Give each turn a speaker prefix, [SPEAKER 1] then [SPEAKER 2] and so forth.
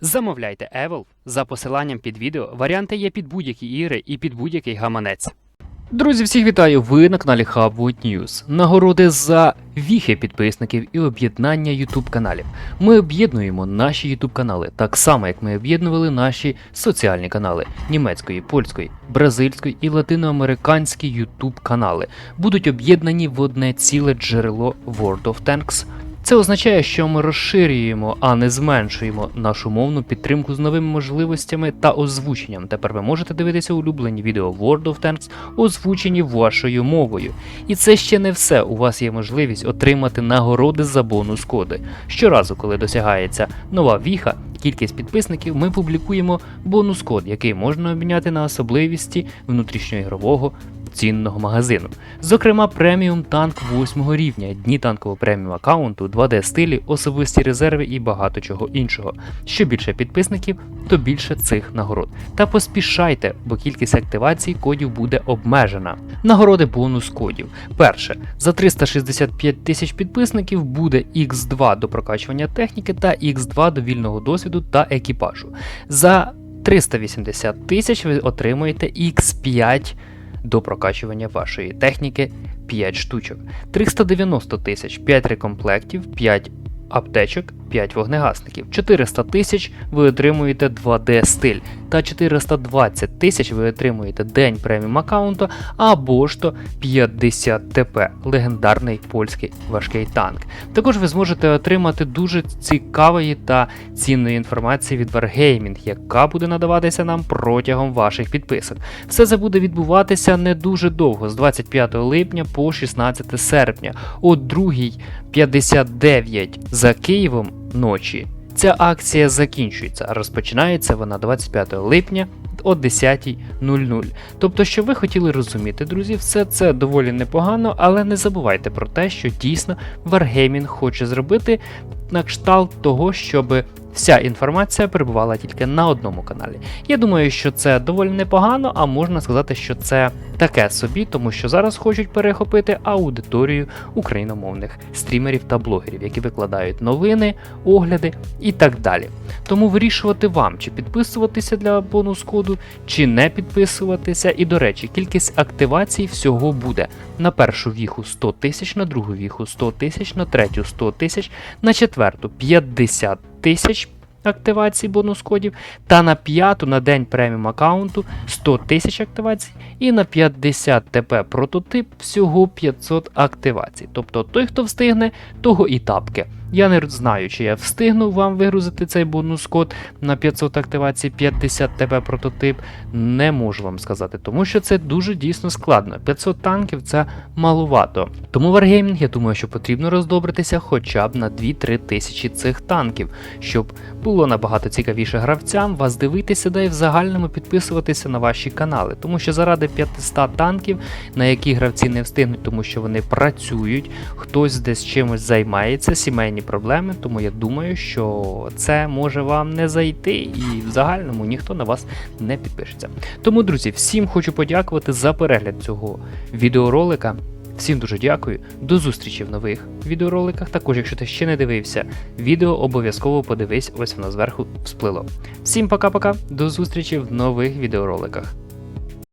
[SPEAKER 1] Замовляйте Evolve за посиланням під відео. Варіанти є під будь-які ігри і під будь-який гаманець. Друзі, всіх вітаю! Ви на каналі Hubwood News. Нагороди за віхи підписників і об'єднання YouTube каналів. Ми об'єднуємо наші YouTube канали так само, як ми об'єднували наші соціальні канали німецької, польської, бразильської і латиноамериканські YouTube канали. Будуть об'єднані в одне ціле джерело World of Tanks. Це означає, що ми розширюємо, а не зменшуємо нашу мовну підтримку з новими можливостями та озвученням. Тепер ви можете дивитися улюблені відео World of Tanks, озвучені вашою мовою. І це ще не все. У вас є можливість отримати нагороди за бонус коди. Щоразу, коли досягається нова віха, кількість підписників, ми публікуємо бонус код, який можна обміняти на особливості внутрішньоігрового цінного магазину. Зокрема, преміум танк 8 рівня, дні танкового преміум аккаунту, 2D стилі, особисті резерви і багато чого іншого. Що більше підписників, то більше цих нагород. Та поспішайте, бо кількість активацій кодів буде обмежена. Нагороди бонус кодів. Перше, за 365 тисяч підписників буде X2 до прокачування техніки та X2 до вільного досвіду та екіпажу. За 380 тисяч ви отримуєте X5 до прокачування вашої техніки 5 штучок. 390 тисяч 5 рекомплектів, 5 аптечок, 5 вогнегасників. 400 тисяч ви отримуєте 2D стиль. Та 420 тисяч ви отримуєте день преміум аккаунту або ж то 50 ТП, легендарний польський важкий танк. Також ви зможете отримати дуже цікавої та цінної інформації від Wargaming, яка буде надаватися нам протягом ваших підписок. Все це буде відбуватися не дуже довго, з 25 липня по 16 серпня, о 2.59 за Києвом ночі. Ця акція закінчується, розпочинається вона 25 липня о 10.00. Тобто, що ви хотіли розуміти, друзі, все це доволі непогано, але не забувайте про те, що дійсно Wargaming хоче зробити на кшталт того, щоб вся інформація перебувала тільки на одному каналі. Я думаю, що це доволі непогано, а можна сказати, що це таке собі, тому що зараз хочуть перехопити аудиторію україномовних стрімерів та блогерів, які викладають новини, огляди і так далі. Тому вирішувати вам, чи підписуватися для бонус коду, чи не підписуватися. І до речі, кількість активацій всього буде на першу віху 100 тисяч, на другу віху 100 тисяч, на третю 100 тисяч, на четверту 50 тисяч активацій бонус кодів, та на п'яту на день преміум аккаунту 100 тисяч активацій, і на 50 ТП прототип всього 500 активацій. Тобто той, хто встигне, того і тапки. Я не знаю, чи я встигну вам вигрузити цей бонус код на 500 активацій 50 ТП прототип. Не можу вам сказати, тому що це дуже дійсно складно. 500 танків це малувато. Тому Wargaming, я думаю, що потрібно роздобритися хоча б на 2-3 тисячі цих танків, щоб було набагато цікавіше гравцям вас дивитися, да і в загальному підписуватися на ваші канали. Тому що заради 500 танків, на які гравці не встигнуть, тому що вони працюють, хтось десь чимось займається, сімейні проблеми. Тому я думаю, що це може вам не зайти, і в загальному ніхто на вас не підпишеться. Тому, друзі, всім хочу подякувати за перегляд цього відеоролика. Всім дуже дякую. До зустрічі в нових відеороликах. Також, якщо ти ще не дивився відео, обов'язково подивись, ось воно зверху всплило. Всім пока-пока, до зустрічі в нових відеороликах.